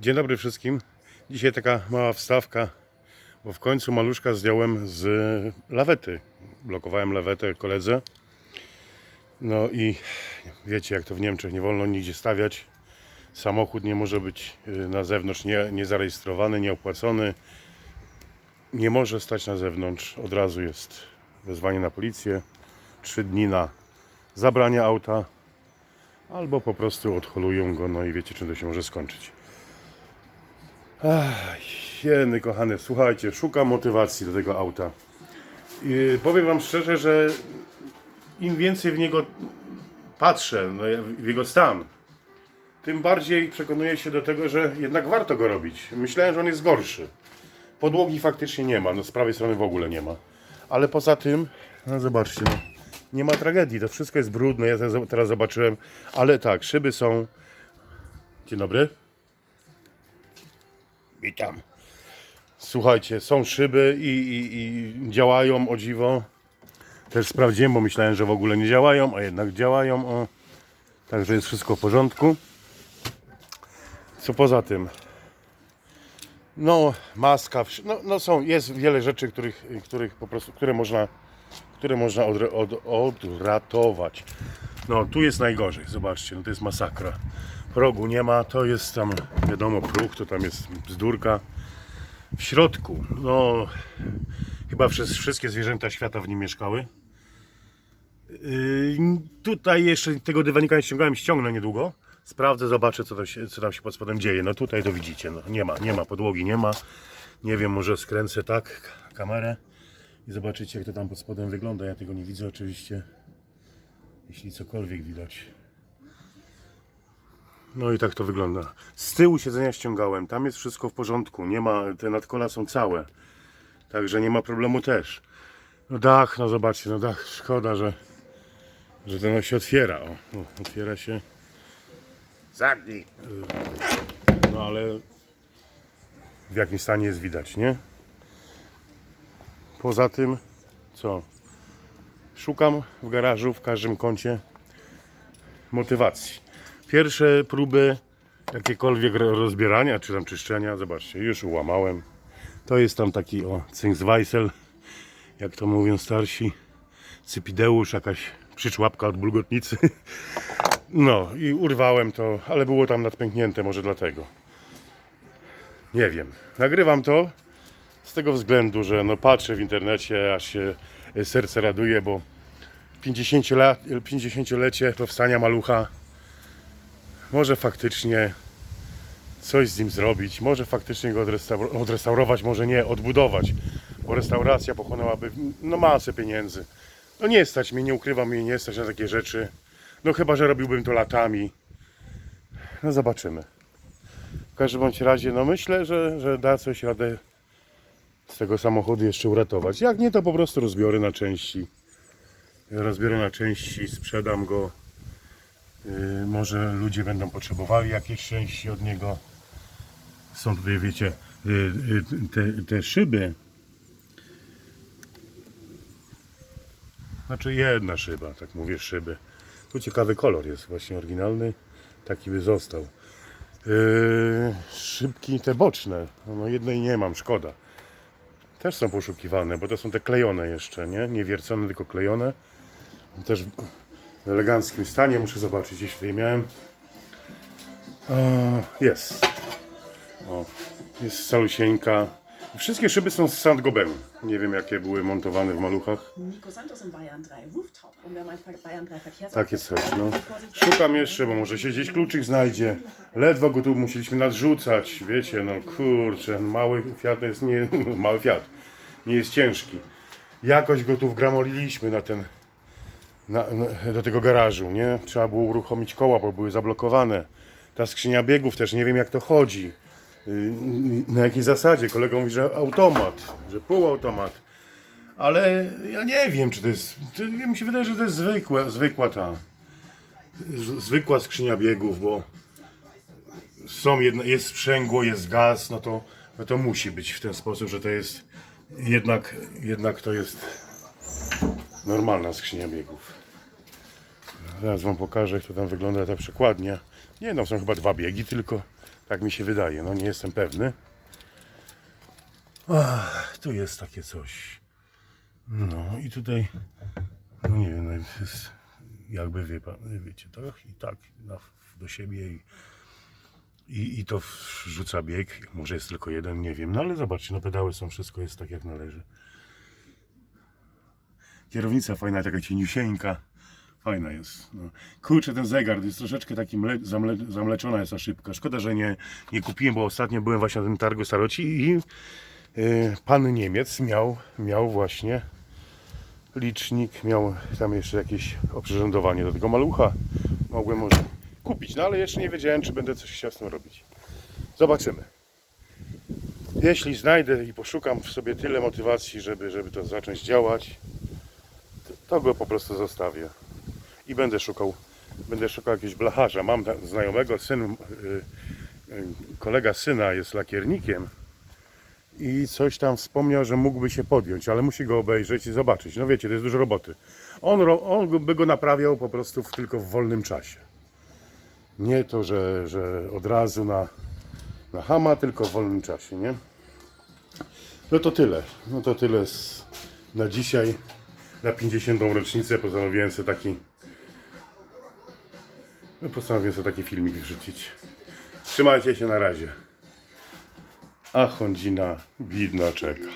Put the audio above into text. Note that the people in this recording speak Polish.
Dzień dobry wszystkim. Dzisiaj taka mała wstawka, bo w końcu maluszka zdjąłem z lawety. Blokowałem lawetę koledze. No i wiecie, jak to w Niemczech nie wolno nigdzie stawiać. Samochód nie może być y, na zewnątrz nie, niezarejestrowany, nieopłacony. Nie może stać na zewnątrz. Od razu jest wezwanie na policję. Trzy dni na zabranie auta. Albo po prostu odholują go, no i wiecie, czym to się może skończyć. Ach, jeny kochane, słuchajcie, szukam motywacji do tego auta. Powiem Wam szczerze, że im więcej w niego patrzę, no, w jego stan, tym bardziej przekonuję się do tego, że jednak warto go robić. Myślałem, że on jest gorszy. Podłogi faktycznie nie ma, no z prawej strony w ogóle nie ma. Ale poza tym, no zobaczcie, no, nie ma tragedii, to wszystko jest brudne, ja te- teraz zobaczyłem, ale tak, szyby są... Dzień dobry. Witam. Słuchajcie, są szyby i, i, i działają o dziwo. Też sprawdziłem, bo myślałem, że w ogóle nie działają, a jednak działają. O. Także jest wszystko w porządku. Co poza tym? No, maska, no, no są, jest wiele rzeczy, których, których po prostu, które można, które można od, odratować. No, tu jest najgorzej, zobaczcie, no to jest masakra. Progu nie ma, to jest tam, wiadomo, próg, to tam jest bzdurka. W środku, no, chyba przez wszystkie zwierzęta świata w nim mieszkały. Yy, tutaj jeszcze tego dywanika nie ściągałem, ściągnę niedługo. Sprawdzę, zobaczę, co, to się, co tam się pod spodem dzieje. No tutaj to widzicie, no, nie ma, nie ma, podłogi nie ma. Nie wiem, może skręcę tak kamerę i zobaczycie, jak to tam pod spodem wygląda. Ja tego nie widzę oczywiście, jeśli cokolwiek widać. No i tak to wygląda. Z tyłu siedzenia ściągałem, tam jest wszystko w porządku, nie ma, te nadkola są całe. Także nie ma problemu też. No dach, no zobaczcie, no dach, szkoda, że, że ten się otwiera. O, o, otwiera się. Zamknij. No ale w jakim stanie jest widać, nie? Poza tym, co? Szukam w garażu, w każdym kącie motywacji. Pierwsze próby jakiekolwiek ro- rozbierania czy tam czyszczenia, zobaczcie, już ułamałem. To jest tam taki o Zingsweissel, jak to mówią starsi, cypideusz, jakaś przyczłapka od bulgotnicy. No i urwałem to, ale było tam nadpęknięte, może dlatego. Nie wiem. Nagrywam to z tego względu, że no patrzę w internecie, aż się serce raduje, bo 50 lat, 50-lecie powstania malucha może faktycznie coś z nim zrobić, może faktycznie go odrestaur- odrestaurować, może nie, odbudować, bo restauracja pochłonęłaby no masę pieniędzy. No nie stać mnie, nie ukrywam mnie, nie stać na takie rzeczy. No chyba, że robiłbym to latami. No zobaczymy. W każdym bądź razie, no myślę, że, że da coś radę z tego samochodu jeszcze uratować. Jak nie, to po prostu rozbiorę na części. Rozbiorę na części, sprzedam go. Yy, może ludzie będą potrzebowali jakieś części od niego. Są tutaj, wiecie, yy, yy, te, te szyby. Znaczy jedna szyba, tak mówię szyby. Tu ciekawy kolor jest właśnie oryginalny. Taki by został. Yy, szybki te boczne. No jednej nie mam, szkoda. Też są poszukiwane, bo to są te klejone jeszcze, nie? Nie wiercone, tylko klejone. Też w eleganckim stanie. Muszę zobaczyć, tutaj miałem. Jest. Jest salusieńka. Wszystkie szyby są z Saint-Gobain. Nie wiem, jakie były montowane w maluchach. Nico Santos in Bayern 3 Rooftop und Ver- Bayern 3 Verkehrs. Takie coś, no. Szukam jeszcze, bo może się gdzieś kluczyk znajdzie. Ledwo go tu musieliśmy nadrzucać, wiecie, no kurczę, mały Fiat jest nie, mały Fiat, nie jest ciężki. Jakoś go tu wgramoliliśmy na ten, na, na, do tego garażu, nie? Trzeba było uruchomić koła, bo były zablokowane. Ta skrzynia biegów też, nie wiem jak to chodzi. Yy, Na jakiej zasadzie? Kolega mówi, że automat, że półautomat. Ale ja nie wiem, czy to jest. To, mi się wydaje, że to jest zwykła, zwykła ta. Zwykła skrzynia biegów, bo są jedno, jest sprzęgło, jest gaz, no to, no to musi być w ten sposób, że to jest jednak, jednak to jest normalna skrzynia biegów. Zaraz wam pokażę, jak to tam wygląda ta przekładnia. Nie no, są chyba dwa biegi tylko. Tak mi się wydaje, no nie jestem pewny. Ach, tu jest takie coś. No i tutaj, no nie wiem, no jest, jakby wie pan, wiecie, tak i tak na, do siebie i, i, i to rzuca bieg. Może jest tylko jeden, nie wiem, no ale zobaczcie, no pedały są, wszystko jest tak jak należy. Kierownica fajna, taka cieniusieńka. Fajna jest. No. Kurczę, ten zegar jest troszeczkę taki mle, zamle, zamleczona jest ta szybka. Szkoda, że nie, nie kupiłem, bo ostatnio byłem właśnie na tym targu staroci i y, pan Niemiec miał, miał właśnie licznik, miał tam jeszcze jakieś oprzyrządowanie do tego malucha. Mogłem może kupić, no ale jeszcze nie wiedziałem, czy będę coś chciał z tym robić. Zobaczymy. Jeśli znajdę i poszukam w sobie tyle motywacji, żeby, żeby to zacząć działać, to go po prostu zostawię. I będę szukał, będę szukał jakiegoś blacharza. Mam znajomego, syn, y, y, kolega syna jest lakiernikiem i coś tam wspomniał, że mógłby się podjąć, ale musi go obejrzeć i zobaczyć. No wiecie, to jest dużo roboty. On, on by go naprawiał po prostu w, tylko w wolnym czasie. Nie to, że, że od razu na, na hama, tylko w wolnym czasie, nie? No to tyle. No to tyle z, na dzisiaj. Na 50. rocznicę postanowiłem sobie taki no postanowiłem sobie taki filmik wrzucić. Trzymajcie się na razie. A Hondzina widna czeka.